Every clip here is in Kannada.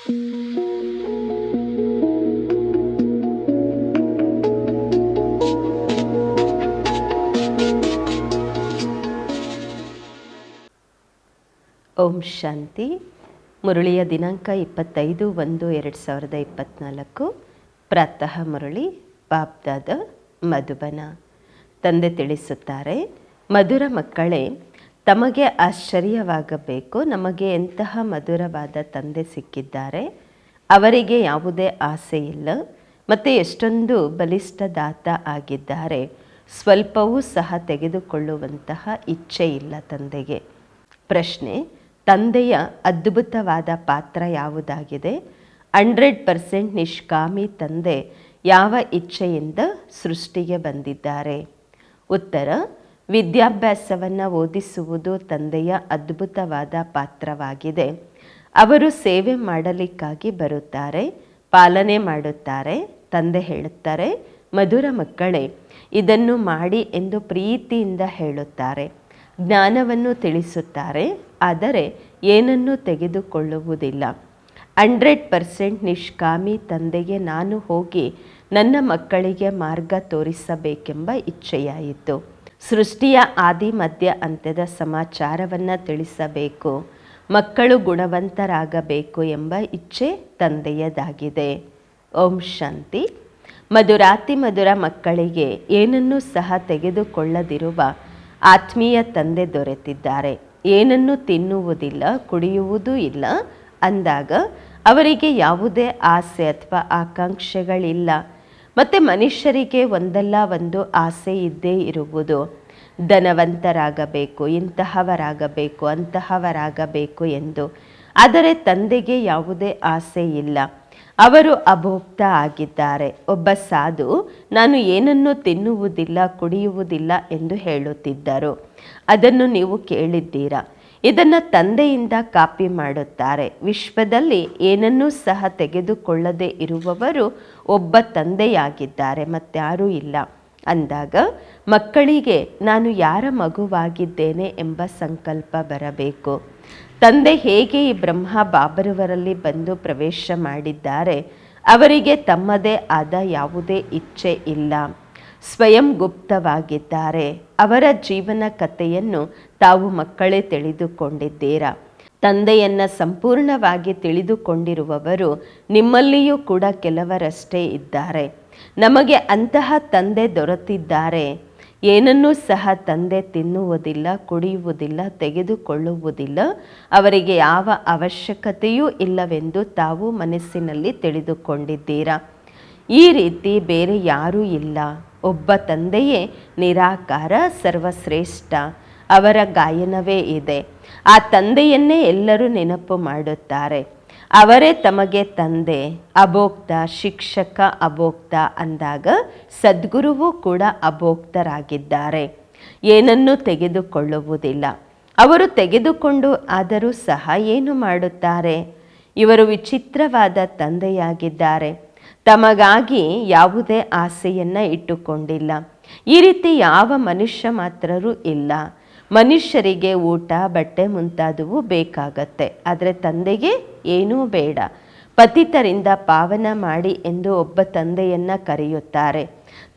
ಓಂ ಶಾಂತಿ. ಮುರಳಿಯ ದಿನಾಂಕ ಇಪ್ಪತ್ತೈದು ಒಂದು ಎರಡು ಸಾವಿರದ ಇಪ್ಪತ್ತ್ನಾಲ್ಕು ಪ್ರಾತಃ ಮುರಳಿ ಬಾಬ್ದಾದ ಮಧುಬನ. ತಂದೆ ತಿಳಿಸುತ್ತಾರೆ, ಮಧುರ ಮಕ್ಕಳೇ ತಮಗೆ ಆಶ್ಚರ್ಯವಾಗಬೇಕು. ನಮಗೆ ಎಂತಹ ಮಧುರವಾದ ತಂದೆ ಸಿಕ್ಕಿದ್ದಾರೆ. ಅವರಿಗೆ ಯಾವುದೇ ಆಸೆ ಇಲ್ಲ. ಮತ್ತು ಎಷ್ಟೊಂದು ಬಲಿಷ್ಠ ದಾತ ಆಗಿದ್ದಾರೆ. ಸ್ವಲ್ಪವೂ ಸಹ ತೆಗೆದುಕೊಳ್ಳುವಂತಹ ಇಚ್ಛೆ ಇಲ್ಲ ತಂದೆಗೆ. ಪ್ರಶ್ನೆ, ತಂದೆಯ ಅದ್ಭುತವಾದ ಪಾತ್ರ ಯಾವುದಾಗಿದೆ? ಹಂಡ್ರೆಡ್ ಪರ್ಸೆಂಟ್ ನಿಷ್ಕಾಮಿ ತಂದೆ ಯಾವ ಇಚ್ಛೆಯಿಂದ ಸೃಷ್ಟಿಗೆ ಬಂದಿದ್ದಾರೆ? ಉತ್ತರ ವಿದ್ಯಾಭ್ಯಾಸವನ್ನು ಓದಿಸುವುದು ತಂದೆಯ ಅದ್ಭುತವಾದ ಪಾತ್ರವಾಗಿದೆ. ಅವರು ಸೇವೆ ಮಾಡಲಿಕ್ಕಾಗಿ ಬರುತ್ತಾರೆ, ಪಾಲನೆ ಮಾಡುತ್ತಾರೆ, ತಂದೆ ಹೇಳುತ್ತಾರೆ, ಮಧುರ ಮಕ್ಕಳೇ, ಇದನ್ನು ಮಾಡಿ ಎಂದು ಪ್ರೀತಿಯಿಂದ ಹೇಳುತ್ತಾರೆ. ಜ್ಞಾನವನ್ನು ತಿಳಿಸುತ್ತಾರೆ, ಆದರೆ ಏನನ್ನೂ ತೆಗೆದುಕೊಳ್ಳುವುದಿಲ್ಲ. ಹಂಡ್ರೆಡ್ ಪರ್ಸೆಂಟ್ ನಿಷ್ಕಾಮಿ ತಂದೆಗೆ ನಾನು ಹೋಗಿ ನನ್ನ ಮಕ್ಕಳಿಗೆ ಮಾರ್ಗ ತೋರಿಸಬೇಕೆಂಬ ಇಚ್ಛೆಯಾಯಿತು. ಸೃಷ್ಟಿಯ ಆದಿ ಮಧ್ಯ ಅಂತ್ಯದ ಸಮಾಚಾರವನ್ನು ತಿಳಿಸಬೇಕು. ಮಕ್ಕಳು ಗುಣವಂತರಾಗಬೇಕು ಎಂಬ ಇಚ್ಛೆ ತಂದೆಯದಾಗಿದೆ. ಓಂ ಶಾಂತಿ. ಮಧುರಾತಿ ಮಧುರ ಮಕ್ಕಳಿಗೆ ಏನನ್ನೂ ಸಹ ತೆಗೆದುಕೊಳ್ಳದಿರುವ ಆತ್ಮೀಯ ತಂದೆ ದೊರೆತಿದ್ದಾರೆ. ಏನನ್ನು ತಿನ್ನುವುದಿಲ್ಲ, ಕುಡಿಯುವುದೂ ಇಲ್ಲ. ಅಂದಾಗ ಅವರಿಗೆ ಯಾವುದೇ ಆಸೆ ಅಥವಾ ಆಕಾಂಕ್ಷೆಗಳಿಲ್ಲ. ಮತ್ತು ಮನುಷ್ಯರಿಗೆ ಒಂದಲ್ಲ ಒಂದು ಆಸೆ ಇದ್ದೇ ಇರುವುದು. ಧನವಂತರಾಗಬೇಕು, ಇಂತಹವರಾಗಬೇಕು, ಅಂತಹವರಾಗಬೇಕು ಎಂದು. ಆದರೆ ತಂದೆಗೆ ಯಾವುದೇ ಆಸೆ ಇಲ್ಲ. ಅವರು ಅಭೋಕ್ತ ಆಗಿದ್ದಾರೆ. ಒಬ್ಬ ಸಾಧು, ನಾನು ಏನನ್ನು ತಿನ್ನುವುದಿಲ್ಲ, ಕುಡಿಯುವುದಿಲ್ಲ ಎಂದು ಹೇಳುತ್ತಿದ್ದರು. ಅದನ್ನು ನೀವು ಕೇಳಿದ್ದೀರಾ? ಇದನ್ನು ತಂದೆಯಿಂದ ಕಾಪಿ ಮಾಡುತ್ತಾರೆ. ವಿಶ್ವದಲ್ಲಿ ಏನನ್ನೂ ಸಹ ತೆಗೆದುಕೊಳ್ಳದೆ ಇರುವವರು ಒಬ್ಬ ತಂದೆಯಾಗಿದ್ದಾರೆ, ಮತ್ತಾರೂ ಇಲ್ಲ. ಅಂದಾಗ, ಮಕ್ಕಳಿಗೆ ನಾನು ಯಾರ ಮಗುವಾಗಿದ್ದೇನೆ ಎಂಬ ಸಂಕಲ್ಪ ಬರಬೇಕು. ತಂದೆ ಹೇಗೆ ಈ ಬ್ರಹ್ಮ ಬಾಬರವರಲ್ಲಿ ಬಂದು ಪ್ರವೇಶ ಮಾಡಿದ್ದಾರೆ, ಅವರಿಗೆ ತಮ್ಮದೇ ಆದ ಯಾವುದೇ ಇಚ್ಛೆ ಇಲ್ಲ. ಸ್ವಯಂ ಗುಪ್ತವಾಗಿದ್ದಾರೆ. ಅವರ ಜೀವನ ಕಥೆಯನ್ನು ತಾವು ಮಕ್ಕಳೇ ತಿಳಿದುಕೊಂಡಿದ್ದೀರಾ? ತಂದೆಯನ್ನು ಸಂಪೂರ್ಣವಾಗಿ ತಿಳಿದುಕೊಂಡಿರುವವರು ನಿಮ್ಮಲ್ಲಿಯೂ ಕೂಡ ಕೆಲವರಷ್ಟೇ ಇದ್ದಾರೆ. ನಮಗೆ ಅಂತಹ ತಂದೆ ದೊರೆತಿದ್ದಾರೆ. ಏನನ್ನೂ ಸಹ ತಂದೆ ತಿನ್ನುವುದಿಲ್ಲ, ಕುಡಿಯುವುದಿಲ್ಲ, ತೆಗೆದುಕೊಳ್ಳುವುದಿಲ್ಲ. ಅವರಿಗೆ ಯಾವ ಅವಶ್ಯಕತೆಯೂ ಇಲ್ಲವೆಂದು ತಾವು ಮನಸ್ಸಿನಲ್ಲಿ ತಿಳಿದುಕೊಂಡಿದ್ದೀರಾ? ಈ ರೀತಿ ಬೇರೆ ಯಾರೂ ಇಲ್ಲ. ಒಬ್ಬ ತಂದೆಯೇ ನಿರಾಕಾರ ಸರ್ವಶ್ರೇಷ್ಠ, ಅವರ ಗಾಯನವೇ ಇದೆ. ಆ ತಂದೆಯನ್ನೇ ಎಲ್ಲರೂ ನೆನಪು ಮಾಡುತ್ತಾರೆ. ಅವರೇ ತಮಗೆ ತಂದೆ, ಅಭೋಕ್ತ, ಶಿಕ್ಷಕ, ಅಭೋಕ್ತ ಅಂದಾಗ ಸದ್ಗುರುವು ಕೂಡ ಅಭೋಕ್ತರಾಗಿದ್ದಾರೆ. ಏನನ್ನೂ ತೆಗೆದುಕೊಳ್ಳುವುದಿಲ್ಲ. ಅವರು ತೆಗೆದುಕೊಂಡು ಆದರೂ ಸಹ ಏನು ಮಾಡುತ್ತಾರೆ? ಇವರು ವಿಚಿತ್ರವಾದ ತಂದೆಯಾಗಿದ್ದಾರೆ. ತಮಗಾಗಿ ಯಾವುದೇ ಆಸೆಯನ್ನು ಇಟ್ಟುಕೊಂಡಿಲ್ಲ. ಈ ರೀತಿ ಯಾವ ಮನುಷ್ಯ ಮಾತ್ರರೂ ಇಲ್ಲ. ಮನುಷ್ಯರಿಗೆ ಊಟ, ಬಟ್ಟೆ ಮುಂತಾದವು ಬೇಕಾಗತ್ತೆ. ಆದರೆ ತಂದೆಗೆ ಏನೂ ಬೇಡ. ಪತಿತರಿಂದ ಪಾವನ ಮಾಡಿ ಎಂದು ಒಬ್ಬ ತಂದೆಯನ್ನು ಕರೆಯುತ್ತಾರೆ.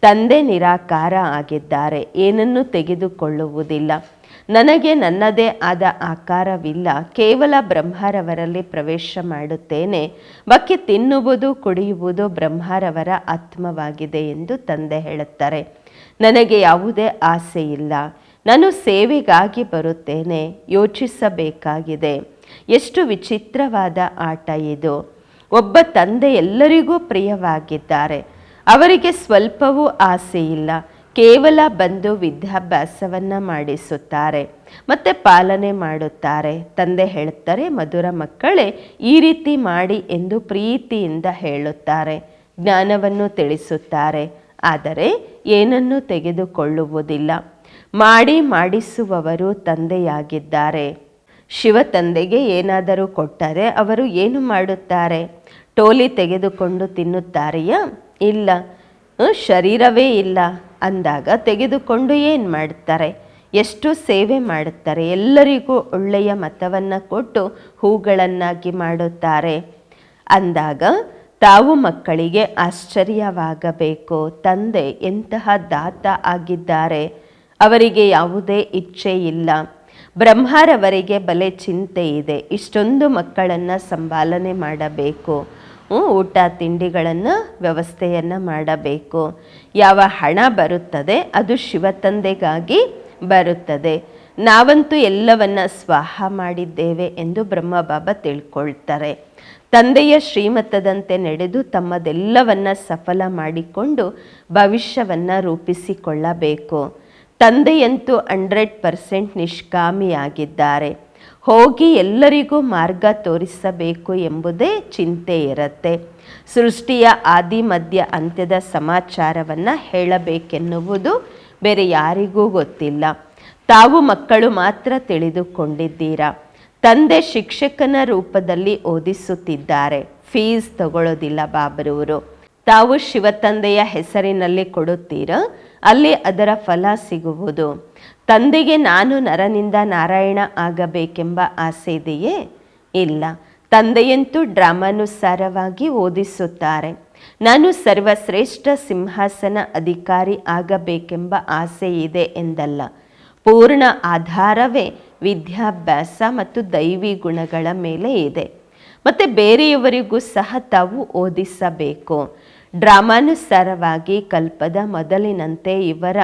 ತಂದೆ ನಿರಾಕಾರ ಆಗಿದ್ದಾರೆ. ಏನನ್ನೂ ತೆಗೆದುಕೊಳ್ಳುವುದಿಲ್ಲ. ನನಗೆ ನನ್ನದೇ ಆದ ಆಕಾರವಿಲ್ಲ, ಕೇವಲ ಬ್ರಹ್ಮರವರಲ್ಲಿ ಪ್ರವೇಶ ಮಾಡುತ್ತೇನೆ, ಬಕ್ಕೆ ತಿನ್ನುವುದು ಕುಡಿಯುವುದು ಬ್ರಹ್ಮರವರ ಆತ್ಮವಾಗಿದೆ ಎಂದು ತಂದೆ ಹೇಳುತ್ತಾರೆ. ನನಗೆ ಯಾವುದೇ ಆಸೆ ಇಲ್ಲ ನಾನು ಸೇವೆಗಾಗಿ ಬರುತ್ತೇನೆ, ಯೋಚಿಸಬೇಕಾಗಿದೆ. ಎಷ್ಟು ವಿಚಿತ್ರವಾದ ಆಟ ಇದು. ಒಬ್ಬ ತಂದೆ ಎಲ್ಲರಿಗೂ ಪ್ರಿಯವಾಗಿದ್ದಾರೆ, ಅವರಿಗೆ ಸ್ವಲ್ಪವೂ ಆಸೆ ಇಲ್ಲ ಕೇವಲ ಬಂದು ವಿದ್ಯಾಭ್ಯಾಸವನ್ನು ಮಾಡಿಸುತ್ತಾರೆ, ಮತ್ತು ಪಾಲನೆ ಮಾಡುತ್ತಾರೆ. ತಂದೆ ಹೇಳುತ್ತಾರೆ, ಮಧುರ ಮಕ್ಕಳೇ, ಈ ರೀತಿ ಮಾಡಿ ಎಂದು ಪ್ರೀತಿಯಿಂದ ಹೇಳುತ್ತಾರೆ, ಜ್ಞಾನವನ್ನು ತಿಳಿಸುತ್ತಾರೆ. ಆದರೆ ಏನನ್ನೂ ತೆಗೆದುಕೊಳ್ಳುವುದಿಲ್ಲ. ಮಾಡಿ ಮಾಡಿಸುವವರು ತಂದೆಯಾಗಿದ್ದಾರೆ. ಶಿವ ತಂದೆಗೆ ಏನಾದರೂ ಕೊಟ್ಟರೆ ಅವರು ಏನು ಮಾಡುತ್ತಾರೆ? ಟೋಲಿ ತೆಗೆದುಕೊಂಡು ತಿನ್ನುತ್ತಾರೆಯಾ? ಇಲ್ಲ. ಶರೀರವೇ ಇಲ್ಲ. ಅಂದಾಗ ತೆಗೆದುಕೊಂಡು ಏನು ಮಾಡ್ತಾರೆ? ಎಷ್ಟು ಸೇವೆ ಮಾಡುತ್ತಾರೆ? ಎಲ್ಲರಿಗೂ ಒಳ್ಳೆಯ ಮತವನ್ನು ಕೊಟ್ಟು ಹೂಗಳನ್ನಾಗಿ ಮಾಡುತ್ತಾರೆ. ಅಂದಾಗ ತಾವು ಮಕ್ಕಳಿಗೆ ಆಶ್ಚರ್ಯವಾಗಬೇಕು. ತಂದೆ ಎಂತಹ ದಾತ ಆಗಿದ್ದಾರೆ? ಅವರಿಗೆ ಯಾವುದೇ ಇಚ್ಛೆ ಇಲ್ಲ. ಬ್ರಹ್ಮರವರಿಗೆ ಬಲೆ ಚಿಂತೆ ಇದೆ. ಇಷ್ಟೊಂದು ಮಕ್ಕಳನ್ನು ಸಂಪಾಲನೆ ಮಾಡಬೇಕು. ಊಟ ತಿಂಡಿಗಳನ್ನು ವ್ಯವಸ್ಥೆಯನ್ನು ಮಾಡಬೇಕು. ಯಾವ ಹಣ ಬರುತ್ತದೆ ಅದು ಶಿವತಂದೆಗಾಗಿ ಬರುತ್ತದೆ. ನಾವಂತೂ ಎಲ್ಲವನ್ನ ಸ್ವಾಹ ಮಾಡಿದ್ದೇವೆ ಎಂದು ಬ್ರಹ್ಮ ಬಾಬಾ ತಿಳ್ಕೊಳ್ತಾರೆ. ತಂದೆಯ ಶ್ರೀಮತದಂತೆ ನಡೆದು ತಮ್ಮದೆಲ್ಲವನ್ನ ಸಫಲ ಮಾಡಿಕೊಂಡು ಭವಿಷ್ಯವನ್ನು ರೂಪಿಸಿಕೊಳ್ಳಬೇಕು. ತಂದೆಯಂತೂ ಹಂಡ್ರೆಡ್ ಪರ್ಸೆಂಟ್ ನಿಷ್ಕಾಮಿಯಾಗಿದ್ದಾರೆ. ಹೋಗಿ ಎಲ್ಲರಿಗೂ ಮಾರ್ಗ ತೋರಿಸಬೇಕು ಎಂಬುದೇ ಚಿಂತೆ ಇರುತ್ತೆ. ಸೃಷ್ಟಿಯ ಆದಿ, ಮಧ್ಯ, ಅಂತ್ಯದ ಸಮಾಚಾರವನ್ನು ಹೇಳಬೇಕೆನ್ನುವುದು ಬೇರೆ ಯಾರಿಗೂ ಗೊತ್ತಿಲ್ಲ. ತಾವು ಮಕ್ಕಳು ಮಾತ್ರ ತಿಳಿದುಕೊಂಡಿದ್ದೀರಾ? ತಂದೆ ಶಿಕ್ಷಕನ ರೂಪದಲ್ಲಿ ಓದಿಸುತ್ತಿದ್ದಾರೆ. ಫೀಸ್ ತಗೊಳ್ಳೋದಿಲ್ಲ ಬಾಬರವರು ತಾವು ಶಿವತಂದೆಯ ಹೆಸರಿನಲ್ಲಿ ಕೊಡುತ್ತೀರ? ಅಲ್ಲಿ ಅದರ ಫಲ ಸಿಗುವುದು. ತಂದೆಗೆ ನಾನು ನರನಿಂದ ನಾರಾಯಣ ಆಗಬೇಕೆಂಬ ಆಸೆ ಇದೆಯೇ ಇಲ್ಲ. ತಂದೆಯಂತೂ ಡ್ರಾಮಾನುಸಾರವಾಗಿ ಓದಿಸುತ್ತಾರೆ. ನಾನು ಸರ್ವಶ್ರೇಷ್ಠ ಸಿಂಹಾಸನ ಅಧಿಕಾರಿ ಆಗಬೇಕೆಂಬ ಆಸೆ ಇದೆ ಎಂದಲ್ಲ. ಪೂರ್ಣ ಆಧಾರವೇ ವಿದ್ಯಾಭ್ಯಾಸ ಮತ್ತು ದೈವಿ ಗುಣಗಳ ಮೇಲೆ ಇದೆ. ಮತ್ತು ಬೇರೆಯವರಿಗೂ ಸಹ ತಾವು ಓದಿಸಬೇಕು. ಡ್ರಾಮಾನುಸಾರವಾಗಿ ಕಲ್ಪದ ಮೊದಲಿನಂತೆ ಇವರ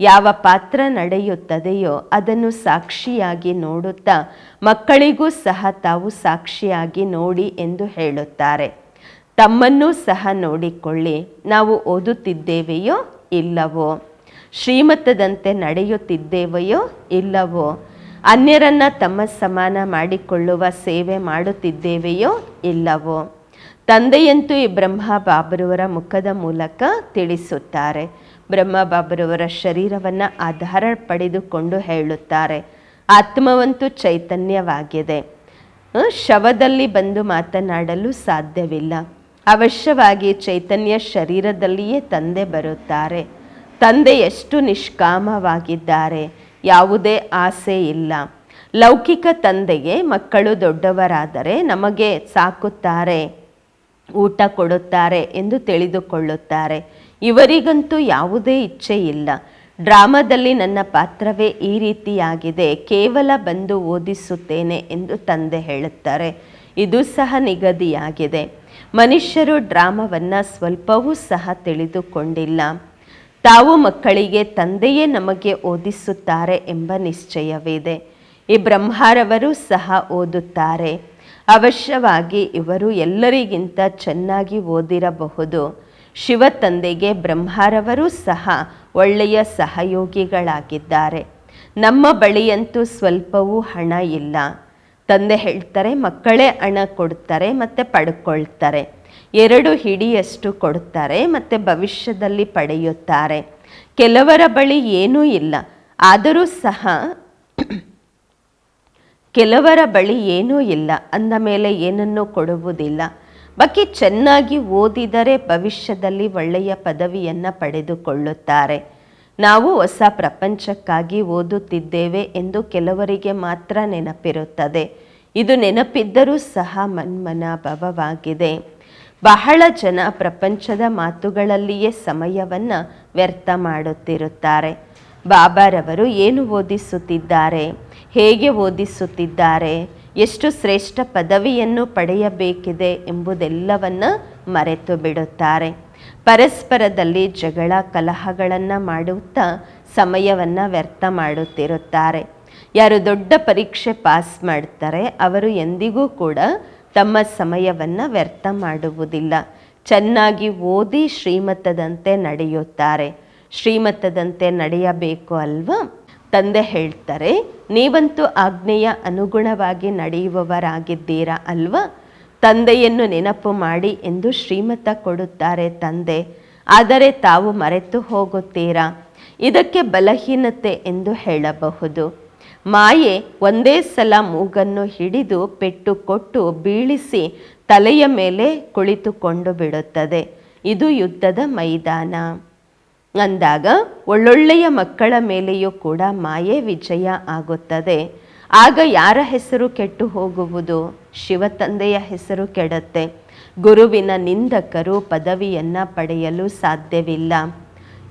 ಯಾವ ಪಾತ್ರ ನಡೆಯುತ್ತದೆಯೋ ಅದನ್ನು ಸಾಕ್ಷಿಯಾಗಿ ನೋಡುತ್ತಾ ಮಕ್ಕಳಿಗೂ ಸಹ ತಾವು ಸಾಕ್ಷಿಯಾಗಿ ನೋಡಿ ಎಂದು ಹೇಳುತ್ತಾರೆ. ತಮ್ಮನ್ನೂ ಸಹ ನೋಡಿಕೊಳ್ಳಿ, ನಾವು ಓದುತ್ತಿದ್ದೇವೆಯೋ ಇಲ್ಲವೋ? ಶ್ರೀಮತದಂತೆ ನಡೆಯುತ್ತಿದ್ದೇವೆಯೋ ಇಲ್ಲವೋ? ಅನ್ಯರನ್ನ ತಮ್ಮ ಸಮಾನ ಮಾಡಿಕೊಳ್ಳುವ ಸೇವೆ ಮಾಡುತ್ತಿದ್ದೇವೆಯೋ ಇಲ್ಲವೋ? ತಂದೆಯಂತೂ ಈ ಬ್ರಹ್ಮ ಬಾಬರವರ ಮುಖದ ಮೂಲಕ ತಿಳಿಸುತ್ತಾರೆ. ಬ್ರಹ್ಮ ಬಾಬರವರ ಶರೀರವನ್ನು ಆಧಾರ ಪಡೆದುಕೊಂಡು ಹೇಳುತ್ತಾರೆ. ಆತ್ಮವಂತೂ ಚೈತನ್ಯವಾಗಿದೆ. ಶವದಲ್ಲಿ ಬಂದು ಮಾತನಾಡಲು ಸಾಧ್ಯವಿಲ್ಲ. ಅವಶ್ಯವಾಗಿ ಚೈತನ್ಯ ಶರೀರದಲ್ಲಿಯೇ ತಂದೆ ಬರುತ್ತಾರೆ. ತಂದೆ ಎಷ್ಟು ನಿಷ್ಕಾಮವಾಗಿದ್ದಾರೆ, ಯಾವುದೇ ಆಸೆ ಇಲ್ಲ. ಲೌಕಿಕ ತಂದೆಗೆ ಮಕ್ಕಳು ದೊಡ್ಡವರಾದರೆ ನಮಗೆ ಸಾಕುತ್ತಾರೆ. ಊಟ ಕೊಡುತ್ತಾರೆ ಎಂದು ತಿಳಿದುಕೊಳ್ಳುತ್ತಾರೆ. ಇವರಿಗಂತೂ ಯಾವುದೇ ಇಚ್ಛೆ ಇಲ್ಲ ಡ್ರಾಮಾದಲ್ಲಿ ನನ್ನ ಪಾತ್ರವೇ ಈ ರೀತಿಯಾಗಿದೆ. ಕೇವಲ ಬಂದು ಓದಿಸುತ್ತೇನೆ ಎಂದು ತಂದೆ ಹೇಳುತ್ತಾರೆ. ಇದು ಸಹ ನಿಗದಿಯಾಗಿದೆ. ಮನುಷ್ಯರು ಡ್ರಾಮವನ್ನು ಸ್ವಲ್ಪವೂ ಸಹ ತಿಳಿದುಕೊಂಡಿಲ್ಲ. ತಾವು ಮಕ್ಕಳಿಗೆ ತಂದೆಯೇ ನಮಗೆ ಓದಿಸುತ್ತಾರೆ ಎಂಬ ನಿಶ್ಚಯವಿದೆ. ಈ ಬ್ರಹ್ಮಾರವರು ಸಹ ಓದುತ್ತಾರೆ. ಅವಶ್ಯವಾಗಿ ಇವರು ಎಲ್ಲರಿಗಿಂತ ಚೆನ್ನಾಗಿ ಓದಿರಬಹುದು. ಶಿವ ತಂದೆಗೆ ಬ್ರಹ್ಮರವರು ಸಹ ಒಳ್ಳೆಯ ಸಹಯೋಗಿಗಳಾಗಿದ್ದಾರೆ. ನಮ್ಮ ಬಳಿಯಂತೂ ಸ್ವಲ್ಪವೂ ಹಣ ಇಲ್ಲ. ತಂದೆ ಹೇಳ್ತಾರೆ, ಮಕ್ಕಳೇ ಹಣ ಕೊಡ್ತಾರೆ, ಮತ್ತು ಪಡ್ಕೊಳ್ತಾರೆ. ಎರಡು ಹಿಡಿಯಷ್ಟು ಕೊಡ್ತಾರೆ, ಮತ್ತು ಭವಿಷ್ಯದಲ್ಲಿ ಪಡೆಯುತ್ತಾರೆ. ಕೆಲವರ ಬಳಿ ಏನೂ ಇಲ್ಲ. ಆದರೂ ಸಹ ಕೆಲವರ ಬಳಿ ಏನೂ ಇಲ್ಲ, ಅಂದ ಮೇಲೆ ಏನನ್ನೂ ಕೊಡುವುದಿಲ್ಲ. ಬಾಕಿ ಚೆನ್ನಾಗಿ ಓದಿದರೆ ಭವಿಷ್ಯದಲ್ಲಿ ಒಳ್ಳೆಯ ಪದವಿಯನ್ನು ಪಡೆದುಕೊಳ್ಳುತ್ತಾರೆ. ನಾವು ಹೊಸ ಪ್ರಪಂಚಕ್ಕಾಗಿ ಓದುತ್ತಿದ್ದೇವೆ ಎಂದು ಕೆಲವರಿಗೆ ಮಾತ್ರ ನೆನಪಿರುತ್ತದೆ. ಇದು ನೆನಪಿದ್ದರೂ ಸಹ ಮನ್ಮನಾಭವವಾಗಿದೆ. ಬಹಳ ಜನ ಪ್ರಪಂಚದ ಮಾತುಗಳಲ್ಲಿಯೇ ಸಮಯವನ್ನು ವ್ಯರ್ಥ ಮಾಡುತ್ತಿರುತ್ತಾರೆ. ಬಾಬಾರವರು ಏನು ಓದಿಸುತ್ತಿದ್ದಾರೆ? ಹೇಗೆ ಓದಿಸುತ್ತಿದ್ದಾರೆ, ಎಷ್ಟು ಶ್ರೇಷ್ಠ ಪದವಿಯನ್ನು ಪಡೆಯಬೇಕಿದೆ ಎಂಬುದೆಲ್ಲವನ್ನು ಮರೆತು ಬಿಡುತ್ತಾರೆ. ಪರಸ್ಪರದಲ್ಲಿ ಜಗಳ ಕಲಹಗಳನ್ನು ಮಾಡುತ್ತಾ ಸಮಯವನ್ನು ವ್ಯರ್ಥ ಮಾಡುತ್ತಿರುತ್ತಾರೆ. ಯಾರು ದೊಡ್ಡ ಪರೀಕ್ಷೆ ಪಾಸ್ ಮಾಡ್ತಾರೆ, ಅವರು ಎಂದಿಗೂ ಕೂಡ ತಮ್ಮ ಸಮಯವನ್ನು ವ್ಯರ್ಥ ಮಾಡುವುದಿಲ್ಲ. ಚೆನ್ನಾಗಿ ಓದಿ ಶ್ರೀಮತದಂತೆ ನಡೆಯುತ್ತಾರೆ. ಶ್ರೀಮತದಂತೆ ನಡೆಯಬೇಕು ಅಲ್ವಾ? ತಂದೆ ಹೇಳ್ತಾರೆ, ನೀವಂತೂ ಆಜ್ಞೆಯ ಅನುಗುಣವಾಗಿ ನಡೆಯುವವರಾಗಿದ್ದೀರಾ ಅಲ್ವಾ? ತಂದೆಯನ್ನು ನೆನಪು ಮಾಡಿ ಎಂದು ಶ್ರೀಮತ ಕೊಡುತ್ತಾರೆ ತಂದೆ. ಆದರೆ ತಾವು ಮರೆತು ಹೋಗುತ್ತೀರಾ? ಇದಕ್ಕೆ ಬಲಹೀನತೆ ಎಂದು ಹೇಳಬಹುದು. ಮಾಯೆ ಒಂದೇ ಸಲ ಮೂಗನ್ನು ಹಿಡಿದು ಪೆಟ್ಟು ಕೊಟ್ಟು ಬೀಳಿಸಿ ತಲೆಯ ಮೇಲೆ ಕುಳಿತುಕೊಂಡು ಬಿಡುತ್ತದೆ. ಇದು ಯುದ್ಧದ ಮೈದಾನ. ಅಂದಾಗ ಒಳ್ಳೊಳ್ಳೆಯ ಮಕ್ಕಳ ಮೇಲೆಯೂ ಕೂಡ ಮಾಯೆ ವಿಜಯ ಆಗುತ್ತದೆ. ಆಗ ಯಾರ ಹೆಸರು ಕೆಟ್ಟು ಹೋಗುವುದು? ಶಿವತಂದೆಯ ಹೆಸರು ಕೆಡತ್ತೆ. ಗುರುವಿನ ನಿಂದಕರು ಪದವಿಯನ್ನು ಪಡೆಯಲು ಸಾಧ್ಯವಿಲ್ಲ.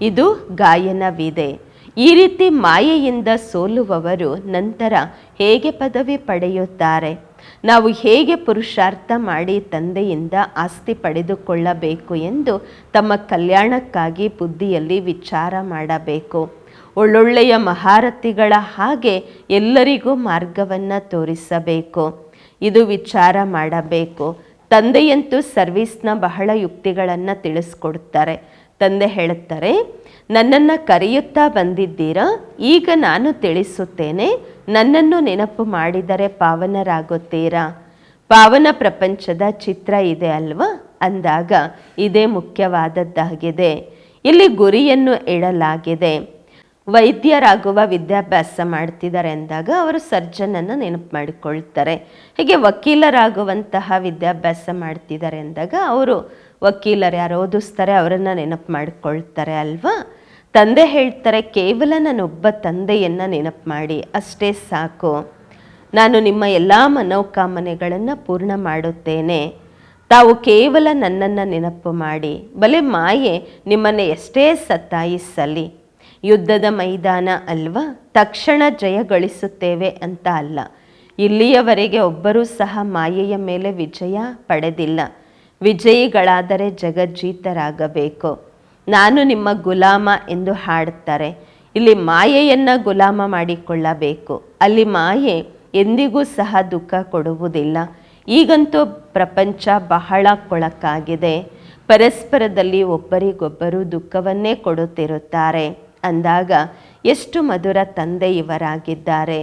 ಇದು ಗಾಯನವಿದೆ. ಈ ರೀತಿ ಮಾಯೆಯಿಂದ ಸೋಲುವವರು ನಂತರ ಹೇಗೆ ಪದವಿ ಪಡೆಯುತ್ತಾರೆ? ನಾವು ಹೇಗೆ ಪುರುಷಾರ್ಥ ಮಾಡಿ ತಂದೆಯಿಂದ ಆಸ್ತಿ ಪಡೆದುಕೊಳ್ಳಬೇಕು ಎಂದು ತಮ್ಮ ಕಲ್ಯಾಣಕ್ಕಾಗಿ ಬುದ್ಧಿಯಲ್ಲಿ ವಿಚಾರ ಮಾಡಬೇಕು. ಒಳ್ಳೊಳ್ಳೆಯ ಮಹಾರಥಿಗಳ ಹಾಗೆ ಎಲ್ಲರಿಗೂ ಮಾರ್ಗವನ್ನು ತೋರಿಸಬೇಕು. ಇದು ವಿಚಾರ ಮಾಡಬೇಕು. ತಂದೆಯಂತೂ ಸರ್ವಿಸ್ನ ಬಹಳ ಯುಕ್ತಿಗಳನ್ನು ತಿಳಿಸ್ಕೊಡ್ತಾರೆ. ತಂದೆ ಹೇಳುತ್ತಾರೆ, ನನ್ನನ್ನು ಕರೆಯುತ್ತಾ ಬಂದಿದ್ದೀರಾ? ಈಗ ನಾನು ತಿಳಿಸುತ್ತೇನೆ, ನನ್ನನ್ನು ನೆನಪು ಮಾಡಿದರೆ ಪಾವನರಾಗುತ್ತೀರಾ? ಪಾವನ ಪ್ರಪಂಚದ ಚಿತ್ರ ಇದೆ ಅಲ್ವಾ? ಅಂದಾಗ, ಇದೇ ಮುಖ್ಯವಾದದ್ದಾಗಿದೆ. ಇಲ್ಲಿ ಗುರಿಯನ್ನು ಇಡಲಾಗಿದೆ. ವೈದ್ಯರಾಗುವ ವಿದ್ಯಾಭ್ಯಾಸ ಮಾಡ್ತಿದ್ದಾರೆ ಅಂದಾಗ, ಅವರು ಸರ್ಜನನ್ನು ನೆನಪು ಮಾಡಿಕೊಳ್ತಾರೆ. ಹೀಗೆ ವಕೀಲರಾಗುವಂತಹ ವಿದ್ಯಾಭ್ಯಾಸ ಮಾಡ್ತಿದ್ದಾರೆ ಅಂದಾಗ, ಅವರು ವಕೀಲರು ಯಾರು ಓದಿಸ್ತಾರೆ ಅವರನ್ನು ನೆನಪು ಮಾಡಿಕೊಳ್ತಾರೆ ಅಲ್ವಾ? ತಂದೆ ಹೇಳ್ತಾರೆ, ಕೇವಲ ನಾನೊಬ್ಬ ತಂದೆಯನ್ನು ನೆನಪು ಮಾಡಿ, ಅಷ್ಟೇ ಸಾಕು. ನಾನು ನಿಮ್ಮ ಎಲ್ಲ ಮನೋಕಾಮನೆಗಳನ್ನು ಪೂರ್ಣ ಮಾಡುತ್ತೇನೆ. ತಾವು ಕೇವಲ ನನ್ನನ್ನು ನೆನಪು ಮಾಡಿ, ಬಲೆ ಮಾಯೆ ನಿಮ್ಮನ್ನು ಎಷ್ಟೇ ಸತ್ತಾಯಿಸಲಿ ಯುದ್ಧದ ಮೈದಾನ ಅಲ್ವಾ? ತಕ್ಷಣ ಜಯ ಗಳಿಸುತ್ತೇವೆ ಅಂತ ಅಲ್ಲ. ಇಲ್ಲಿಯವರೆಗೆ ಒಬ್ಬರೂ ಸಹ ಮಾಯೆಯ ಮೇಲೆ ವಿಜಯ ಪಡೆದಿಲ್ಲ. ವಿಜಯಿಗಳಾದರೆ ಜಗಜ್ಜೀತರಾಗಬೇಕು. ನಾನು ನಿಮ್ಮ ಗುಲಾಮ ಎಂದು ಹಾಡುತ್ತಾರೆ. ಇಲ್ಲಿ ಮಾಯೆಯನ್ನು ಗುಲಾಮ ಮಾಡಿಕೊಳ್ಳಬೇಕು. ಅಲ್ಲಿ ಮಾಯೆ ಎಂದಿಗೂ ಸಹ ದುಃಖ ಕೊಡುವುದಿಲ್ಲ. ಈಗಂತೂ ಪ್ರಪಂಚ ಬಹಳ ಕೊಳಕಾಗಿದೆ. ಪರಸ್ಪರದಲ್ಲಿ ಒಬ್ಬರಿಗೊಬ್ಬರು ದುಃಖವನ್ನೇ ಕೊಡುತ್ತಿರುತ್ತಾರೆ. ಅಂದಾಗ ಎಷ್ಟು ಮಧುರ ತಂದೆ ಇವರಾಗಿದ್ದಾರೆ.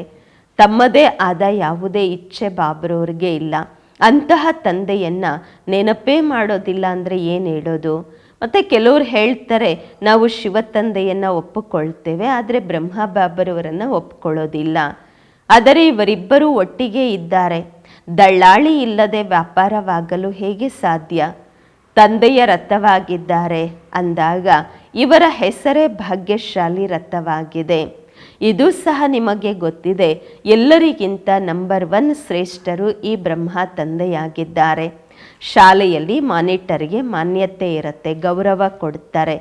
ತಮ್ಮದೇ ಆದ ಯಾವುದೇ ಇಚ್ಛೆ ಬಾಬ್ರವ್ರಿಗೆ ಇಲ್ಲ. ಅಂತಹ ತಂದೆಯನ್ನು ನೆನಪೇ ಮಾಡೋದಿಲ್ಲ ಅಂದರೆ ಏನು ಹೇಳೋದು? ಮತ್ತು ಕೆಲವರು ಹೇಳ್ತಾರೆ, ನಾವು ಶಿವ ತಂದೆಯನ್ನು ಒಪ್ಪಿಕೊಳ್ತೇವೆ, ಆದರೆ ಬ್ರಹ್ಮ ಬಾಬರವರನ್ನು ಒಪ್ಕೊಳ್ಳೋದಿಲ್ಲ. ಆದರೆ ಇವರಿಬ್ಬರು ಒಟ್ಟಿಗೆ ಇದ್ದಾರೆ. ದಳ್ಳಾಳಿ ಇಲ್ಲದೆ ವ್ಯಾಪಾರವಾಗಲು ಹೇಗೆ ಸಾಧ್ಯ? ತಂದೆಯ ರಥವಾಗಿದ್ದಾರೆ ಅಂದಾಗ ಇವರ ಹೆಸರೇ ಭಾಗ್ಯಶಾಲಿ ರಥವಾಗಿದೆ. ಇದು ಸಹ ನಿಮಗೆ ಗೊತ್ತಿದೆ. ಎಲ್ಲರಿಗಿಂತ ನಂಬರ್ ಒನ್ ಶ್ರೇಷ್ಠರು ಈ ಬ್ರಹ್ಮ ತಂದೆಯಾಗಿದ್ದಾರೆ. ಶಾಲೆಯಲ್ಲಿ ಮಾನಿಟರ್ಗೆ ಮಾನ್ಯತೆ ಇರುತ್ತೆ, ಗೌರವ ಕೊಡ್ತಾರೆ.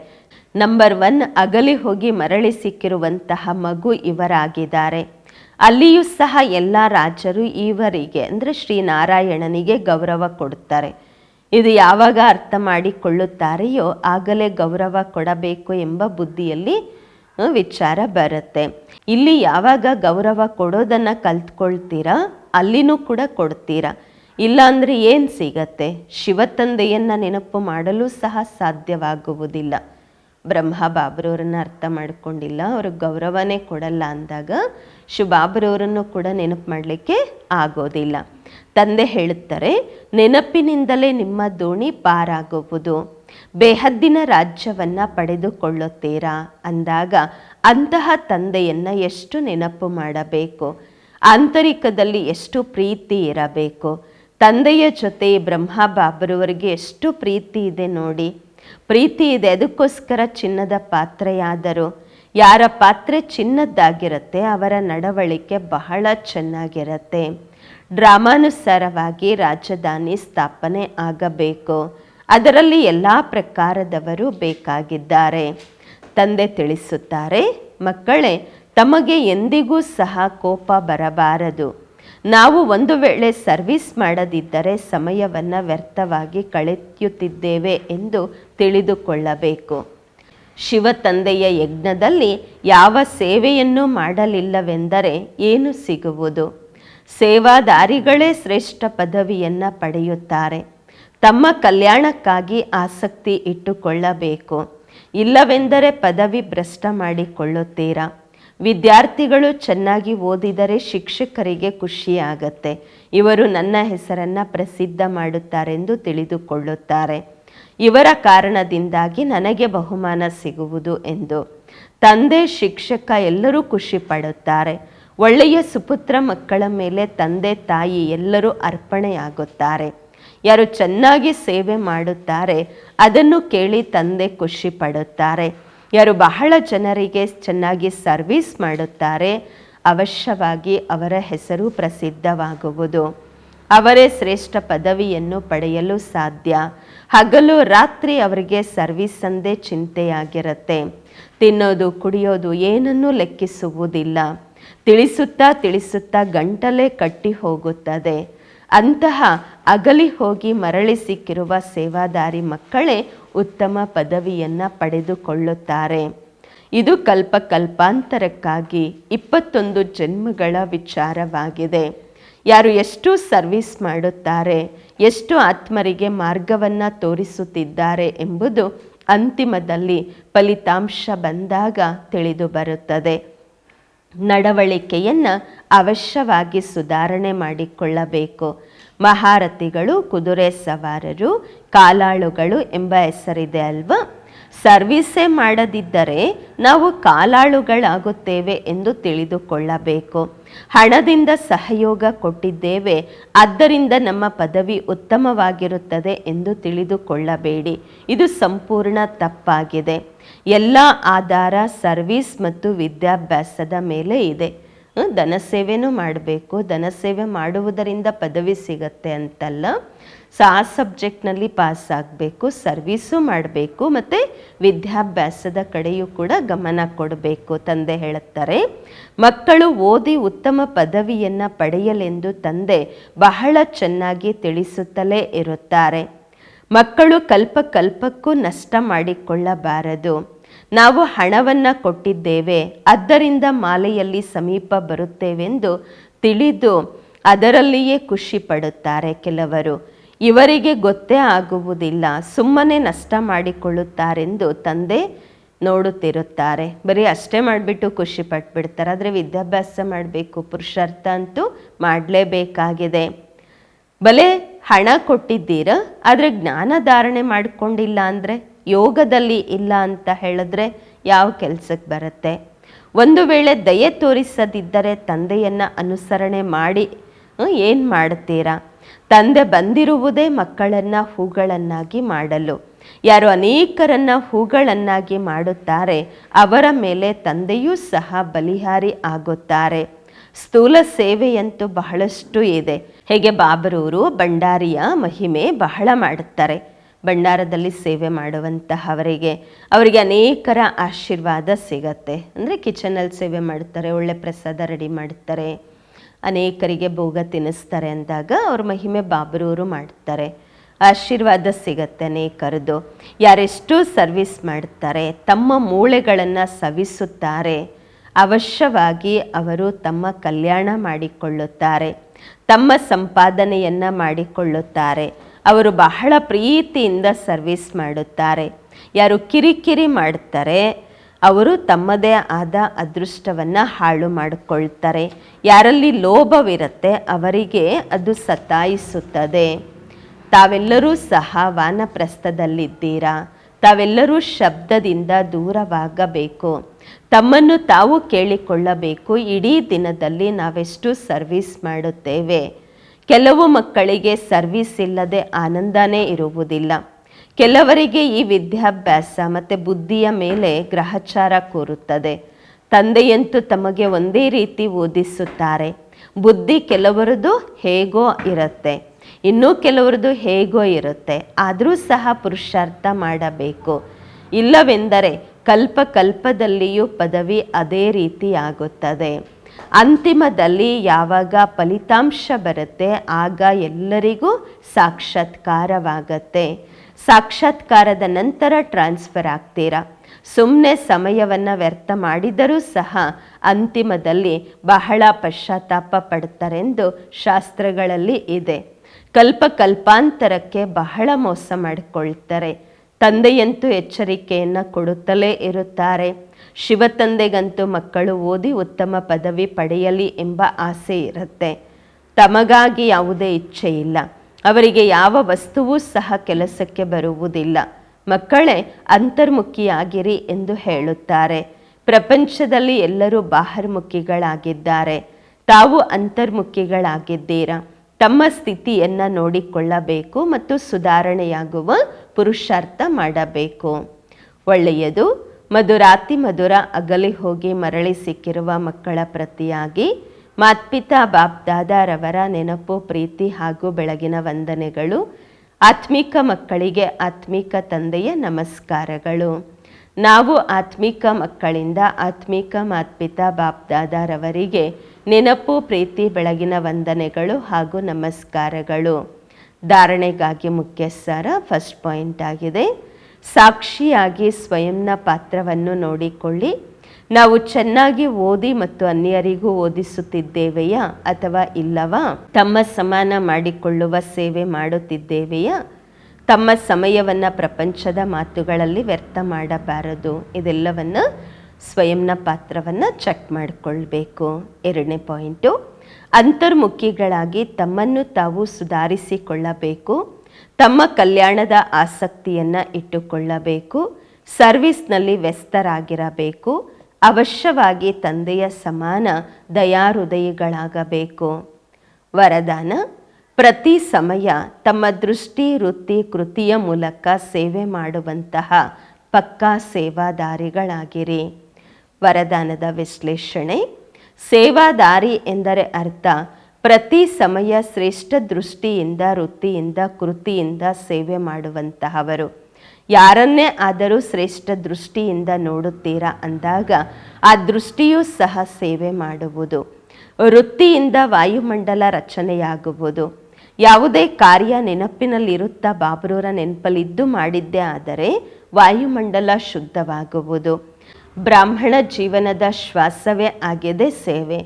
ನಂಬರ್ ಒನ್ ಅಗಲಿ ಹೋಗಿ ಮರಳಿ ಸಿಕ್ಕಿರುವಂತಹ ಮಗು ಇವರಾಗಿದ್ದಾರೆ. ಅಲ್ಲಿಯೂ ಸಹ ಎಲ್ಲ ರಾಜರು ಇವರಿಗೆ ಅಂದರೆ ಶ್ರೀನಾರಾಯಣನಿಗೆ ಗೌರವ ಕೊಡುತ್ತಾರೆ ಇದು ಯಾವಾಗ ಅರ್ಥ ಮಾಡಿಕೊಳ್ಳುತ್ತಾರೆಯೋ ಆಗಲೇ ಗೌರವ ಕೊಡಬೇಕು ಎಂಬ ಬುದ್ಧಿಯಲ್ಲಿ ವಿಚಾರ ಬರುತ್ತೆ. ಇಲ್ಲಿ ಯಾವಾಗ ಗೌರವ ಕೊಡೋದನ್ನ ಕಲ್ತ್ಕೊಳ್ತೀರಾ? ಅಲ್ಲಿನೂ ಕೂಡ ಕೊಡ್ತೀರಾ. ಇಲ್ಲ ಅಂದರೆ ಏನು ಸಿಗತ್ತೆ? ಶಿವತಂದೆಯನ್ನು ನೆನಪು ಮಾಡಲು ಸಹ ಸಾಧ್ಯವಾಗುವುದಿಲ್ಲ. ಬ್ರಹ್ಮ ಬಾಬ್ರವ್ರನ್ನ ಅರ್ಥ ಮಾಡ್ಕೊಂಡಿಲ್ಲ. ಅವ್ರಿಗೆ ಗೌರವನೇ ಕೊಡಲ್ಲ ಅಂದಾಗ ಶಿವಬಾಬ್ರವರನ್ನು ಕೂಡ ನೆನಪು ಮಾಡಲಿಕ್ಕೆ ಆಗೋದಿಲ್ಲ. ತಂದೆ ಹೇಳುತ್ತಾರೆ, ನೆನಪಿನಿಂದಲೇ ನಿಮ್ಮ ದೋಣಿ ಪಾರಾಗುವುದು. ಬೇಹದ್ದಿನ ರಾಜ್ಯವನ್ನು ಪಡೆದುಕೊಳ್ಳುತ್ತೀರಾ? ಅಂದಾಗ ಅಂತಹ ತಂದೆಯನ್ನು ಎಷ್ಟು ನೆನಪು ಮಾಡಬೇಕು? ಆಂತರಿಕದಲ್ಲಿ ಎಷ್ಟು ಪ್ರೀತಿ ಇರಬೇಕು? ತಂದೆಯ ಜೊತೆ ಬ್ರಹ್ಮ ಬಾಬರವರಿಗೆ ಎಷ್ಟು ಪ್ರೀತಿ ಇದೆ ನೋಡಿ. ಪ್ರೀತಿ ಇದೆ, ಅದಕ್ಕೋಸ್ಕರ ಚಿನ್ನದ ಪಾತ್ರೆಯಾದರೂ. ಯಾರ ಪಾತ್ರೆ ಚಿನ್ನದ್ದಾಗಿರುತ್ತೆ, ಅವರ ನಡವಳಿಕೆ ಬಹಳ ಚೆನ್ನಾಗಿರುತ್ತೆ. ಡ್ರಾಮಾನುಸಾರವಾಗಿ ರಾಜಧಾನಿ ಸ್ಥಾಪನೆ ಆಗಬೇಕು. ಅದರಲ್ಲಿ ಎಲ್ಲ ಪ್ರಕಾರದವರು ಬೇಕಾಗಿದ್ದಾರೆ. ತಂದೆ ತಿಳಿಸುತ್ತಾರೆ, ಮಕ್ಕಳೇ, ತಮಗೆ ಎಂದಿಗೂ ಸಹ ಕೋಪ ಬರಬಾರದು. ನಾವು ಒಂದು ವೇಳೆ ಸರ್ವಿಸ್ ಮಾಡದಿದ್ದರೆ ಸಮಯವನ್ನು ವ್ಯರ್ಥವಾಗಿ ಕಳೆಯುತ್ತಿದ್ದೇವೆ ಎಂದು ತಿಳಿದುಕೊಳ್ಳಬೇಕು. ಶಿವ ತಂದೆಯ ಯಜ್ಞದಲ್ಲಿ ಯಾವ ಸೇವೆಯನ್ನು ಮಾಡಲಿಲ್ಲವೆಂದರೆ ಏನು ಸಿಗುವುದು? ಸೇವಾದಾರಿಗಳೇ ಶ್ರೇಷ್ಠ ಪದವಿಯನ್ನು ಪಡೆಯುತ್ತಾರೆ. ತಮ್ಮ ಕಲ್ಯಾಣಕ್ಕಾಗಿ ಆಸಕ್ತಿ ಇಟ್ಟುಕೊಳ್ಳಬೇಕು. ಇಲ್ಲವೆಂದರೆ ಪದವಿ ಭ್ರಷ್ಟ ಮಾಡಿಕೊಳ್ಳುತ್ತೀರಾ? ವಿದ್ಯಾರ್ಥಿಗಳು ಚೆನ್ನಾಗಿ ಓದಿದರೆ ಶಿಕ್ಷಕರಿಗೆ ಖುಷಿಯಾಗತ್ತೆ. ಇವರು ನನ್ನ ಹೆಸರನ್ನು ಪ್ರಸಿದ್ಧ ಮಾಡುತ್ತಾರೆಂದು ತಿಳಿದುಕೊಳ್ಳುತ್ತಾರೆ. ಇವರ ಕಾರಣದಿಂದಾಗಿ ನನಗೆ ಬಹುಮಾನ ಸಿಗುವುದು ಎಂದು. ತಂದೆ, ಶಿಕ್ಷಕ ಎಲ್ಲರೂ ಖುಷಿ ಪಡುತ್ತಾರೆ ಒಳ್ಳೆಯ ಸುಪುತ್ರ ಮಕ್ಕಳ ಮೇಲೆ ತಂದೆ, ತಾಯಿ ಎಲ್ಲರೂ ಅರ್ಪಣೆಯಾಗುತ್ತಾರೆ. ಯಾರು ಚೆನ್ನಾಗಿ ಸೇವೆ ಮಾಡುತ್ತಾರೆ, ಅದನ್ನು ಕೇಳಿ ತಂದೆ ಖುಷಿ ಪಡುತ್ತಾರೆ. ಯಾರು ಬಹಳ ಜನರಿಗೆ ಚೆನ್ನಾಗಿ ಸರ್ವಿಸ್ ಮಾಡುತ್ತಾರೆ, ಅವಶ್ಯವಾಗಿ ಅವರ ಹೆಸರು ಪ್ರಸಿದ್ಧವಾಗುವುದು. ಅವರೇ ಶ್ರೇಷ್ಠ ಪದವಿಯನ್ನು ಪಡೆಯಲು ಸಾಧ್ಯ. ಹಗಲು ರಾತ್ರಿ ಅವರಿಗೆ ಸರ್ವಿಸ್ ಅಂದೇ ಚಿಂತೆಯಾಗಿರುತ್ತೆ. ತಿನ್ನೋದು, ಕುಡಿಯೋದು ಏನನ್ನೂ ಲೆಕ್ಕಿಸುವುದಿಲ್ಲ. ತಿಳಿಸುತ್ತಾ ತಿಳಿಸುತ್ತಾ ಗಂಟಲೇ ಕಟ್ಟಿ ಹೋಗುತ್ತದೆ. ಅಂತಹ ಅಗಲಿ ಹೋಗಿ ಮರಳಿ ಸಿಕ್ಕಿರುವ ಸೇವಾದಾರಿ ಮಕ್ಕಳೇ ಉತ್ತಮ ಪದವಿಯನ್ನು ಪಡೆದುಕೊಳ್ಳುತ್ತಾರೆ. ಇದು ಕಲ್ಪ ಕಲ್ಪಾಂತರಕ್ಕಾಗಿ ಇಪ್ಪತ್ತೊಂದು ಜನ್ಮಗಳ ವಿಚಾರವಾಗಿದೆ. ಯಾರು ಎಷ್ಟು ಸರ್ವಿಸ್ ಮಾಡುತ್ತಾರೆ, ಎಷ್ಟು ಆತ್ಮರಿಗೆ ಮಾರ್ಗವನ್ನು ತೋರಿಸುತ್ತಿದ್ದಾರೆ ಎಂಬುದು ಅಂತಿಮದಲ್ಲಿ ಫಲಿತಾಂಶ ಬಂದಾಗ ತಿಳಿದು ಬರುತ್ತದೆ. ನಡವಳಿಕೆಯನ್ನು ಅವಶ್ಯವಾಗಿ ಸುಧಾರಣೆ ಮಾಡಿಕೊಳ್ಳಬೇಕು. ಮಹಾರಥಿಗಳು ಕುದುರೆ ಸವಾರರು ಕಾಲಾಳುಗಳು ಎಂಬ ಹೆಸರಿದೆ ಅಲ್ವಾ? ಸರ್ವಿಸೇ ಮಾಡದಿದ್ದರೆ ನಾವು ಕಾಲಾಳುಗಳಾಗುತ್ತೇವೆ ಎಂದು ತಿಳಿದುಕೊಳ್ಳಬೇಕು. ಹಣದಿಂದ ಸಹಯೋಗ ಕೊಟ್ಟಿದ್ದೇವೆ, ಆದ್ದರಿಂದ ನಮ್ಮ ಪದವಿ ಉತ್ತಮವಾಗಿರುತ್ತದೆ ಎಂದು ತಿಳಿದುಕೊಳ್ಳಬೇಡಿ. ಇದು ಸಂಪೂರ್ಣ ತಪ್ಪಾಗಿದೆ. ಎಲ್ಲ ಆಧಾರ ಸರ್ವಿಸ್ ಮತ್ತು ವಿದ್ಯಾಭ್ಯಾಸದ ಮೇಲೆ ಇದೆ. ಧನಸೇವೆನೂ ಧನ ಸೇವೆನೂ ಮಾಡಬೇಕು. ಧನಸೇವೆ ಮಾಡುವುದರಿಂದ ಪದವಿ ಸಿಗತ್ತೆ ಅಂತಲ್ಲ? ಸೊ ಆ ಸಬ್ಜೆಕ್ಟ್ನಲ್ಲಿ ಪಾಸ್ ಆಗಬೇಕು, ಸರ್ವೀಸು ಮಾಡಬೇಕು, ಮತ್ತು ವಿದ್ಯಾಭ್ಯಾಸದ ಕಡೆಯೂ ಕೂಡ ಗಮನ ಕೊಡಬೇಕು ತಂದೆ ಹೇಳುತ್ತಾರೆ. ಮಕ್ಕಳು ಓದಿ ಉತ್ತಮ ಪದವಿಯನ್ನು ಪಡೆಯಲೆಂದು ತಂದೆ ಬಹಳ ಚೆನ್ನಾಗಿ ತಿಳಿಸುತ್ತಲೇ ಇರುತ್ತಾರೆ. ಮಕ್ಕಳು ಕಲ್ಪ ಕಲ್ಪಕ್ಕೂ ನಷ್ಟ ಮಾಡಿಕೊಳ್ಳಬಾರದು. ನಾವು ಹಣವನ್ನು ಕೊಟ್ಟಿದ್ದೇವೆ, ಆದ್ದರಿಂದ ಮಾಲೆಯಲ್ಲಿ ಸಮೀಪ ಬರುತ್ತೇವೆಂದು ತಿಳಿದು ಅದರಲ್ಲಿಯೇ ಖುಷಿ ಪಡುತ್ತಾರೆ ಕೆಲವರು. ಇವರಿಗೆ ಗೊತ್ತೇ ಆಗುವುದಿಲ್ಲ. ಸುಮ್ಮನೆ ನಷ್ಟ ಮಾಡಿಕೊಳ್ಳುತ್ತಾರೆಂದು ತಂದೆ ನೋಡುತ್ತಿರುತ್ತಾರೆ. ಬರೀ ಅಷ್ಟೇ ಮಾಡಿಬಿಟ್ಟು ಖುಷಿ ಪಟ್ಬಿಡ್ತಾರೆ. ಆದರೆ ವಿದ್ಯಾಭ್ಯಾಸ ಮಾಡಬೇಕು, ಪುರುಷಾರ್ಥ ಅಂತೂ ಮಾಡಲೇಬೇಕಾಗಿದೆ. ಬಲೆ ಹಣ ಕೊಟ್ಟಿದ್ದೀರ, ಆದರೆ ಜ್ಞಾನ ಧಾರಣೆ ಮಾಡಿಕೊಂಡಿಲ್ಲ ಅಂದರೆ ಯೋಗದಲ್ಲಿ ಇಲ್ಲ ಅಂತ ಹೇಳಿದ್ರೆ ಯಾವ ಕೆಲಸಕ್ಕೆ ಬರುತ್ತೆ? ಒಂದು ವೇಳೆ ದಯೆ ತೋರಿಸದಿದ್ದರೆ ತಂದೆಯನ್ನು ಅನುಸರಣೆ ಮಾಡಿ ಏನು ಮಾಡುತ್ತೀರಾ ತಂದೆ ಬಂದಿರುವುದೇ ಮಕ್ಕಳನ್ನು ಹೂಗಳನ್ನಾಗಿ ಮಾಡಲು. ಯಾರು ಅನೇಕರನ್ನ ಹೂಗಳನ್ನಾಗಿ ಮಾಡುತ್ತಾರೆ, ಅವರ ಮೇಲೆ ತಂದೆಯೂ ಸಹ ಬಲಿಹಾರಿ ಆಗುತ್ತಾರೆ. ಸ್ಥೂಲ ಸೇವೆಯಂತೂ ಬಹಳಷ್ಟು ಇದೆ. ಹೇಗೆ ಬಾಬರೂರು, ಭಂಡಾರಿಯ ಮಹಿಮೆ ಬಹಳ ಮಾಡುತ್ತಾರೆ. ಭಂಡಾರದಲ್ಲಿ ಸೇವೆ ಮಾಡುವಂತಹವರಿಗೆ ಅವರಿಗೆ ಅನೇಕರ ಆಶೀರ್ವಾದ ಸಿಗತ್ತೆ. ಅಂದರೆ ಕಿಚನಲ್ಲಿ ಸೇವೆ ಮಾಡ್ತಾರೆ, ಒಳ್ಳೆ ಪ್ರಸಾದ ರೆಡಿ ಮಾಡ್ತಾರೆ. ಅನೇಕರಿಗೆ ಭೋಗ ತಿನ್ನಿಸ್ತಾರೆ ಅಂದಾಗ ಅವ್ರ ಮಹಿಮೆ ಬಾಬರೂರು ಮಾಡ್ತಾರೆ. ಆಶೀರ್ವಾದ ಸಿಗತ್ತೆ ಅನೇಕರದು. ಯಾರೆಷ್ಟು ಸರ್ವಿಸ್ ಮಾಡ್ತಾರೆ, ತಮ್ಮ ಮೂಳೆಗಳನ್ನು ಸವಿಸುತ್ತಾರೆ. ಅವಶ್ಯವಾಗಿ ಅವರು ತಮ್ಮ ಕಲ್ಯಾಣ ಮಾಡಿಕೊಳ್ಳುತ್ತಾರೆ. ತಮ್ಮ ಸಂಪಾದನೆಯನ್ನು ಮಾಡಿಕೊಳ್ಳುತ್ತಾರೆ. ಅವರು ಬಹಳ ಪ್ರೀತಿಯಿಂದ ಸರ್ವಿಸ್ ಮಾಡುತ್ತಾರೆ. ಯಾರು ಕಿರಿಕಿರಿ ಮಾಡ್ತಾರೆ ಅವರು ತಮ್ಮದೇ ಆದ ಅದೃಷ್ಟವನ್ನು ಹಾಳು ಮಾಡಿಕೊಳ್ತಾರೆ. ಯಾರಲ್ಲಿ ಲೋಭವಿರುತ್ತೆ ಅವರಿಗೆ ಅದು ಸತಾಯಿಸುತ್ತದೆ. ತಾವೆಲ್ಲರೂ ಸಹ ವಾನಪ್ರಸ್ಥದಲ್ಲಿದ್ದೀರಾ? ತಾವೆಲ್ಲರೂ ಶಬ್ದದಿಂದ ದೂರವಾಗಬೇಕು. ತಮ್ಮನ್ನು ತಾವು ಕೇಳಿಕೊಳ್ಳಬೇಕು. ಇಡೀ ದಿನದಲ್ಲಿ ನಾವೆಷ್ಟು ಸರ್ವಿಸ್ ಮಾಡುತ್ತೇವೆ. ಕೆಲವು ಮಕ್ಕಳಿಗೆ ಸರ್ವಿಸ್ ಇಲ್ಲದೆ ಆನಂದನೇ ಇರುವುದಿಲ್ಲ. ಕೆಲವರಿಗೆ ಈ ವಿದ್ಯಾಭ್ಯಾಸ ಮತ್ತು ಬುದ್ಧಿಯ ಮೇಲೆ ಗ್ರಹಚಾರ ಕೂರುತ್ತದೆ. ತಂದೆಯಂತೂ ತಮಗೆ ಒಂದೇ ರೀತಿ ಓದಿಸುತ್ತಾರೆ. ಬುದ್ಧಿ ಕೆಲವರದು ಹೇಗೋ ಇರುತ್ತೆ. ಇನ್ನೂ ಕೆಲವರದು ಹೇಗೋ ಇರುತ್ತೆ. ಆದರೂ ಸಹ ಪುರುಷಾರ್ಥ ಮಾಡಬೇಕು. ಇಲ್ಲವೆಂದರೆ ಕಲ್ಪ ಕಲ್ಪದಲ್ಲಿಯೂ ಪದವಿ ಅದೇ ರೀತಿ ಆಗುತ್ತದೆ. ಅಂತಿಮದಲ್ಲಿ ಯಾವಾಗ ಫಲಿತಾಂಶ ಬರುತ್ತೆ, ಆಗ ಎಲ್ಲರಿಗೂ ಸಾಕ್ಷಾತ್ಕಾರವಾಗತ್ತೆ. ಸಾಕ್ಷಾತ್ಕಾರದ ನಂತರ ಟ್ರಾನ್ಸ್ಫರ್ ಆಗ್ತೀರಾ? ಸುಮ್ಮನೆ ಸಮಯವನ್ನು ವ್ಯರ್ಥ ಮಾಡಿದರೂ ಸಹ ಅಂತಿಮದಲ್ಲಿ ಬಹಳ ಪಶ್ಚಾತ್ತಾಪ ಪಡ್ತಾರೆಂದು ಶಾಸ್ತ್ರಗಳಲ್ಲಿ ಇದೆ. ಕಲ್ಪ ಕಲ್ಪಾಂತರಕ್ಕೆ ಬಹಳ ಮೋಸ ಮಾಡಿಕೊಳ್ತಾರೆ. ತಂದೆಯಂತೂ ಎಚ್ಚರಿಕೆಯನ್ನು ಕೊಡುತ್ತಲೇ ಇರುತ್ತಾರೆ. ಶಿವ ತಂದೆಗಂತೂ ಮಕ್ಕಳು ಓದಿ ಉತ್ತಮ ಪದವಿ ಪಡೆಯಲಿ ಎಂಬ ಆಸೆ ಇರುತ್ತೆ. ತಮಗಾಗಿ ಯಾವುದೇ ಇಚ್ಛೆ ಇಲ್ಲ ಅವರಿಗೆ ಯಾವ ವಸ್ತುವೂ ಸಹ ಕೆಲಸಕ್ಕೆ ಬರುವುದಿಲ್ಲ. ಮಕ್ಕಳೇ, ಅಂತರ್ಮುಖಿಯಾಗಿರಿ ಎಂದು ಹೇಳುತ್ತಾರೆ. ಪ್ರಪಂಚದಲ್ಲಿ ಎಲ್ಲರೂ ಬಾಹರ್ಮುಖಿಗಳಾಗಿದ್ದಾರೆ ತಾವು ಅಂತರ್ಮುಖಿಗಳಾಗಿದ್ದೀರಾ? ತಮ್ಮ ಸ್ಥಿತಿಯನ್ನು ನೋಡಿಕೊಳ್ಳಬೇಕು ಮತ್ತು ಸುಧಾರಣೆಯಾಗುವ ಪುರುಷಾರ್ಥ ಮಾಡಬೇಕು. ಒಳ್ಳೆಯದು, ಮಧುರಾತಿ ಮಧುರ ಅಗಲಿ ಹೋಗಿ ಮರಳಿ ಸಿಕ್ಕಿರುವ ಮಕ್ಕಳ ಪ್ರತಿಯಾಗಿ ಮಾತ್ಪಿತಾ ಬಾಬ್ ದಾದಾರವರ ನೆನಪು, ಪ್ರೀತಿ ಹಾಗೂ ಬೆಳಗಿನ ವಂದನೆಗಳು. ಆತ್ಮಿಕ ಮಕ್ಕಳಿಗೆ ಆತ್ಮಿಕ ತಂದೆಯ ನಮಸ್ಕಾರಗಳು. ನಾವು ಆತ್ಮಿಕ ಮಕ್ಕಳಿಂದ ಆತ್ಮಿಕ ಮಾತ್ಪಿತಾ ಬಾಬ್ ದಾದಾರವರಿಗೆ ನೆನಪು, ಪ್ರೀತಿ, ಬೆಳಗಿನ ವಂದನೆಗಳು ಹಾಗೂ ನಮಸ್ಕಾರಗಳು. ಧಾರಣೆಗಾಗಿ ಮುಖ್ಯ ಸಾರ ಫಸ್ಟ್ ಪಾಯಿಂಟ್ ಆಗಿದೆ. ಸಾಕ್ಷಿಯಾಗಿ ಸ್ವಯಂನ ಪಾತ್ರವನ್ನು ನೋಡಿಕೊಳ್ಳಿ. ನಾವು ಚೆನ್ನಾಗಿ ಓದಿ ಮತ್ತು ಅನ್ಯರಿಗೂ ಓದಿಸುತ್ತಿದ್ದೇವೆಯಾ ಅಥವಾ ಇಲ್ಲವಾ? ತಮ್ಮ ಸಮಾನ ಮಾಡಿಕೊಳ್ಳುವ ಸೇವೆ ಮಾಡುತ್ತಿದ್ದೇವೆಯಾ? ತಮ್ಮ ಸಮಯವನ್ನು ಪ್ರಪಂಚದ ಮಾತುಗಳಲ್ಲಿ ವ್ಯರ್ಥ ಮಾಡಬಾರದು. ಇದೆಲ್ಲವನ್ನು ಸ್ವಯಂನ ಪಾತ್ರವನ್ನು ಚೆಕ್ ಮಾಡಿಕೊಳ್ಬೇಕು. ಎರಡನೇ ಪಾಯಿಂಟು ಅಂತರ್ಮುಖಿಗಳಾಗಿ ತಮ್ಮನ್ನು ತಾವು ಸುಧಾರಿಸಿಕೊಳ್ಳಬೇಕು. ತಮ್ಮ ಕಲ್ಯಾಣದ ಆಸಕ್ತಿಯನ್ನು ಇಟ್ಟುಕೊಳ್ಳಬೇಕು. ಸರ್ವಿಸ್ನಲ್ಲಿ ವ್ಯಸ್ತರಾಗಿರಬೇಕು. ಅವಶ್ಯವಾಗಿ ತಂದೆಯ ಸಮಾನ ದಯಾಹೃದಯಿಗಳಾಗಬೇಕು. ವರದಾನ, ಪ್ರತಿ ಸಮಯ ತಮ್ಮ ದೃಷ್ಟಿ ವೃತ್ತಿ ಕೃತಿಯ ಮೂಲಕ ಸೇವೆ ಮಾಡುವಂತಹ ಪಕ್ಕಾ ಸೇವಾದಾರಿಗಳಾಗಿರಿ. ವರದಾನದ ವಿಶ್ಲೇಷಣೆ, ಸೇವಾದಾರಿ ಎಂದರೆ ಅರ್ಥ ಪ್ರತಿ ಸಮಯ ಶ್ರೇಷ್ಠ ದೃಷ್ಟಿಯಿಂದ ವೃತ್ತಿಯಿಂದ ಕೃತಿಯಿಂದ ಸೇವೆ ಮಾಡುವಂತಹವರು. ಯಾರನ್ನೇ ಆದರೂ ಶ್ರೇಷ್ಠ ದೃಷ್ಟಿಯಿಂದ ನೋಡುತ್ತೀರಾ ಅಂದಾಗ ಆ ದೃಷ್ಟಿಯೂ ಸಹ ಸೇವೆ ಮಾಡುವುದು. ವೃತ್ತಿಯಿಂದ ವಾಯುಮಂಡಲ ರಚನೆಯಾಗುವುದು. ಯಾವುದೇ ಕಾರ್ಯ ನೆನಪಿನಲ್ಲಿರುತ್ತಾ ಬಾಬ್ರೂರ ನೆನಪಲ್ಲಿದ್ದು ಮಾಡಿದ್ದೇ ಆದರೆ ವಾಯುಮಂಡಲ ಶುದ್ಧವಾಗುವುದು. ಬ್ರಾಹ್ಮಣ ಜೀವನದ ಶ್ವಾಸವೇ ಆಗಿದೆ ಸೇವೆ.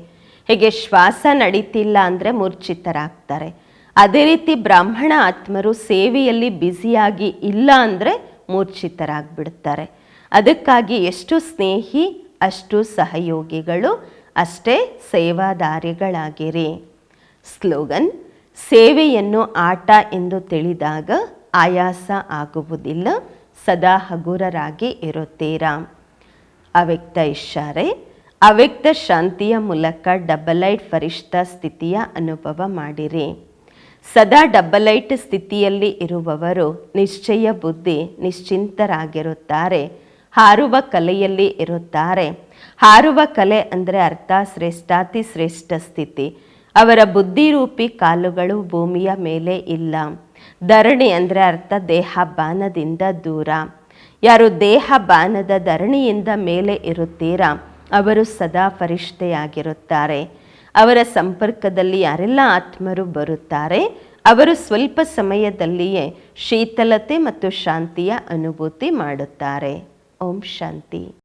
ಹೀಗೆ ಶ್ವಾಸ ನಡೀತಿಲ್ಲ ಅಂದರೆ ಮೂರ್ಛಿತರಾಗ್ತಾರೆ. ಅದೇ ರೀತಿ ಬ್ರಾಹ್ಮಣ ಆತ್ಮರು ಸೇವೆಯಲ್ಲಿ ಬ್ಯುಸಿಯಾಗಿ ಇಲ್ಲ ಅಂದರೆ ಮೂರ್ಛಿತರಾಗ್ಬಿಡ್ತಾರೆ ಅದಕ್ಕಾಗಿ ಎಷ್ಟು ಸ್ನೇಹಿ, ಅಷ್ಟು ಸಹಯೋಗಿಗಳು ಅಷ್ಟೇ ಸೇವಾದಾರಿಗಳಾಗಿರಿ. ಸ್ಲೋಗನ್, ಸೇವೆಯನ್ನು ಆಟ ಎಂದು ತಿಳಿದಾಗ ಆಯಾಸ ಆಗುವುದಿಲ್ಲ, ಸದಾ ಹಗುರರಾಗಿ ಇರುತ್ತೀರಾ? ಅವ್ಯಕ್ತ ಇಷಾರೆ ಅವ್ಯಕ್ತ ಶಾಂತಿಯ ಮೂಲಕ ಡಬಲೈಡ್ ಫರಿಷ್ಠ ಸ್ಥಿತಿಯ ಅನುಭವ ಮಾಡಿರಿ. ಸದಾ ಡಬಲೈಟ್ ಸ್ಥಿತಿಯಲ್ಲಿ ಇರುವವರು ನಿಶ್ಚಯ ಬುದ್ಧಿ ನಿಶ್ಚಿಂತರಾಗಿರುತ್ತಾರೆ, ಹಾರುವ ಕಲೆಯಲ್ಲಿ ಇರುತ್ತಾರೆ. ಹಾರುವ ಕಲೆ ಅಂದರೆ ಅರ್ಥ ಶ್ರೇಷ್ಠಾತಿ ಶ್ರೇಷ್ಠ ಸ್ಥಿತಿ. ಅವರ ಬುದ್ಧಿರೂಪಿ ಕಾಲುಗಳು ಭೂಮಿಯ ಮೇಲೆ ಇಲ್ಲ. ಧರಣಿ ಅಂದರೆ ಅರ್ಥ ದೇಹ ಬಾನದಿಂದ ದೂರ. ಯಾರು ದೇಹ ಬಾನದ ಧರಣಿಯಿಂದ ಮೇಲೆ ಇರುತ್ತೀರಾ, ಅವರು ಸದಾ ಫರಿಷ್ಠೆಯಾಗಿರುತ್ತಾರೆ. ಅವರ ಸಂಪರ್ಕದಲ್ಲಿ ಯಾರೆಲ್ಲ ಆತ್ಮರು ಬರುತ್ತಾರೆ, ಅವರು ಸ್ವಲ್ಪ ಸಮಯದಲ್ಲಿಯೇ ಶೀತಲತೆ ಮತ್ತು ಶಾಂತಿಯ ಅನುಭೂತಿ ಮಾಡುತ್ತಾರೆ. ಓಂ ಶಾಂತಿ.